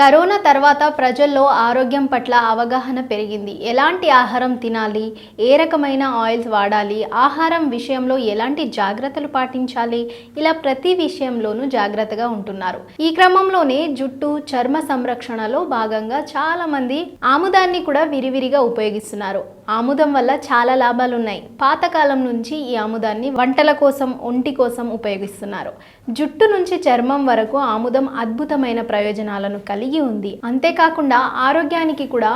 Corona తర్వాత ప్రజల్లో ఆరోగ్యం పట్ల అవగాహన పెరిగింది. ఎలాంటి ఆహారం తినాలి? ఏ రకమైన ఆయిల్స్ వాడాలి? ఆహారం విషయంలో ఎలాంటి జాగ్రత్తలు పాటించాలి? ఇలా ప్రతి విషయంలోనూ జాగ్రత్తగా ఉంటున్నారు. ఈ క్రమంలోనే జుట్టు చర్మ సంరక్షణలో భాగంగా చాలా మంది ఆముదాన్ని కూడా విరివిరిగా ఉపయోగిస్తున్నారు. ఆముదం వల్ల చాలా లాభాలు ఉన్నాయి పాతకాలం నుంచి ఈ ఆముదాన్ని వంటల కోసం ఒంటి కోసం ఉపయోగిస్తున్నారు. జుట్టు నుంచి చర్మం వరకు ఆముదం అద్భుతమైన ప్రయోజనాలను కలిగి ఉంది. అంతేకాకుండా ఆరోగ్యానికి కూడా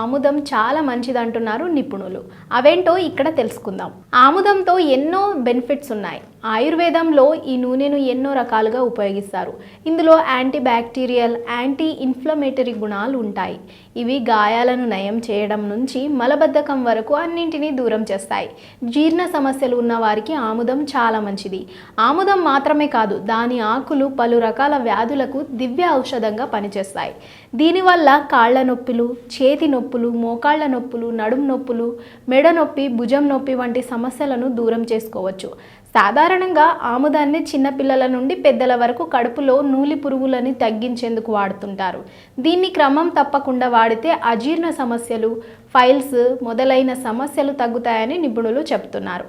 ఆముదం చాలా మంచిది అంటున్నారు నిపుణులు. అవేంటో ఇక్కడ తెలుసుకుందాం. ఆముదంతో ఎన్నో బెనిఫిట్స్ ఉన్నాయి. ఆయుర్వేదంలో ఈ నూనెను ఎన్నో రకాలుగా ఉపయోగిస్తారు. ఇందులో యాంటీ బ్యాక్టీరియల్ యాంటీ ఇన్ఫ్లమేటరీ గుణాలు ఉంటాయి. ఇవి గాయాలను నయం చేయడం నుంచి మలబద్ధకం వరకు అన్నింటినీ దూరం చేస్తాయి. జీర్ణ సమస్యలు ఉన్న వారికి ఆముదం చాలా మంచిది. ఆముదం మాత్రమే కాదు దాని ఆకులు పలు రకాల వ్యాధులకు దివ్య ఔషధంగా పనిచేస్తాయి. దీనివల్ల కాళ్ళ నొప్పులు చేతి నొప్పులు మోకాళ్ళ నొప్పులు నడుము నొప్పులు మెడ నొప్పి భుజం నొప్పి వంటి సమస్యలను దూరం చేసుకోవచ్చు. సాధారణంగా ఆముదాన్ని చిన్నపిల్లల నుండి పెద్దల వరకు కడుపులో నూలి పురుగులని తగ్గించేందుకు వాడుతుంటారు. దీన్ని క్రమం తప్పకుండా వాడితే అజీర్ణ సమస్యలు ఫైల్స్ మొదలైన సమస్యలు తగ్గుతాయని నిపుణులు చెప్తున్నారు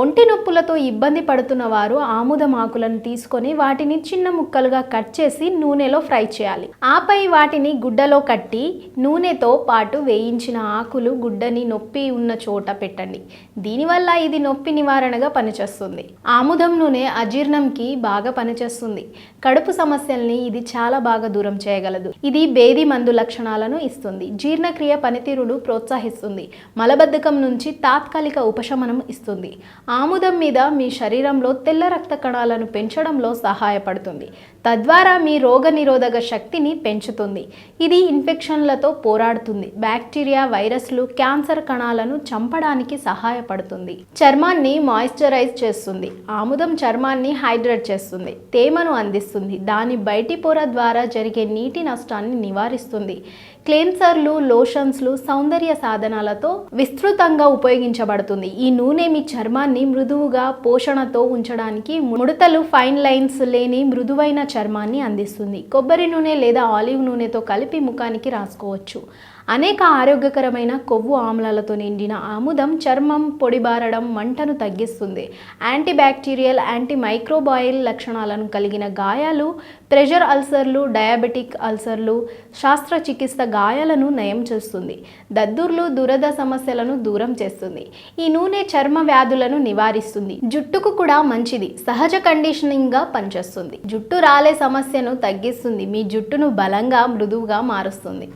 ఒంటి నొప్పులతో ఇబ్బంది పడుతున్న వారు ఆముదం ఆకులను తీసుకొని వాటిని చిన్న ముక్కలుగా కట్ చేసి నూనెలో ఫ్రై చేయాలి. ఆపై వాటిని గుడ్డలో కట్టి నూనెతో పాటు వేయించిన ఆకులు గుడ్డని నొప్పి ఉన్న చోట పెట్టండి. దీనివల్ల ఇది నొప్పి నివారణగా పనిచేస్తుంది. ఆముదం నూనె అజీర్ణంకి బాగా పనిచేస్తుంది. కడుపు సమస్యల్ని ఇది చాలా బాగా దూరం చేయగలదు. ఇది బేది మందు లక్షణాలను ఇస్తుంది. జీర్ణక్రియ పనితీరును ప్రోత్సహిస్తుంది. మలబద్ధకం నుంచి తాత్కాలిక ఉపశమనం ఇస్తుంది. ఆముదం మీద మీ శరీరంలో తెల్ల రక్త కణాలను పెంచడంలో సహాయపడుతుంది. తద్వారా మీ రోగనిరోధక శక్తిని పెంచుతుంది. ఇది ఇన్ఫెక్షన్లతో పోరాడుతుంది. బ్యాక్టీరియా వైరస్లు క్యాన్సర్ కణాలను చంపడానికి సహాయపడుతుంది. చర్మాన్ని మాయిశ్చరైజ్ చేస్తుంది. ఆముదం చర్మాన్ని హైడ్రేట్ చేస్తుంది. తేమను అందిస్తుంది. దాని బయటి పొర ద్వారా జరిగే నీటి నష్టాన్ని నివారిస్తుంది. క్లెన్సర్లు లోషన్స్లు సౌందర్య సాధనాలతో విస్తృతంగా ఉపయోగించబడుతుంది. ఈ నూనె మీ చర్మాన్ని మృదువుగా పోషణతో ఉంచడానికి ముడతలు ఫైన్ లైన్స్ లేని మృదువైన చర్మాన్ని అందిస్తుంది. కొబ్బరి నూనె లేదా ఆలివ్ నూనెతో కలిపి ముఖానికి రాసుకోవచ్చు. అనేక ఆరోగ్యకరమైన కొవ్వు ఆమ్లాలతో నిండిన ఆముదం చర్మం పొడిబారడం మంటను తగ్గిస్తుంది. యాంటీబ్యాక్టీరియల్ యాంటీ మైక్రోబాయిల్ లక్షణాలను కలిగిన గాయాలు ప్రెషర్ అల్సర్లు డయాబెటిక్ అల్సర్లు శస్త్రచికిత్స గాయాలను నయం చేస్తుంది. దద్దుర్లు దురద సమస్యలను దూరం చేస్తుంది. ఈ నూనె చర్మ వ్యాధులను నివారిస్తుంది. జుట్టుకు కూడా మంచిది. సహజ కండిషనింగ్గా పనిచేస్తుంది. జుట్టు రాలే సమస్యను తగ్గిస్తుంది. మీ జుట్టును బలంగా మృదువుగా మారుస్తుంది.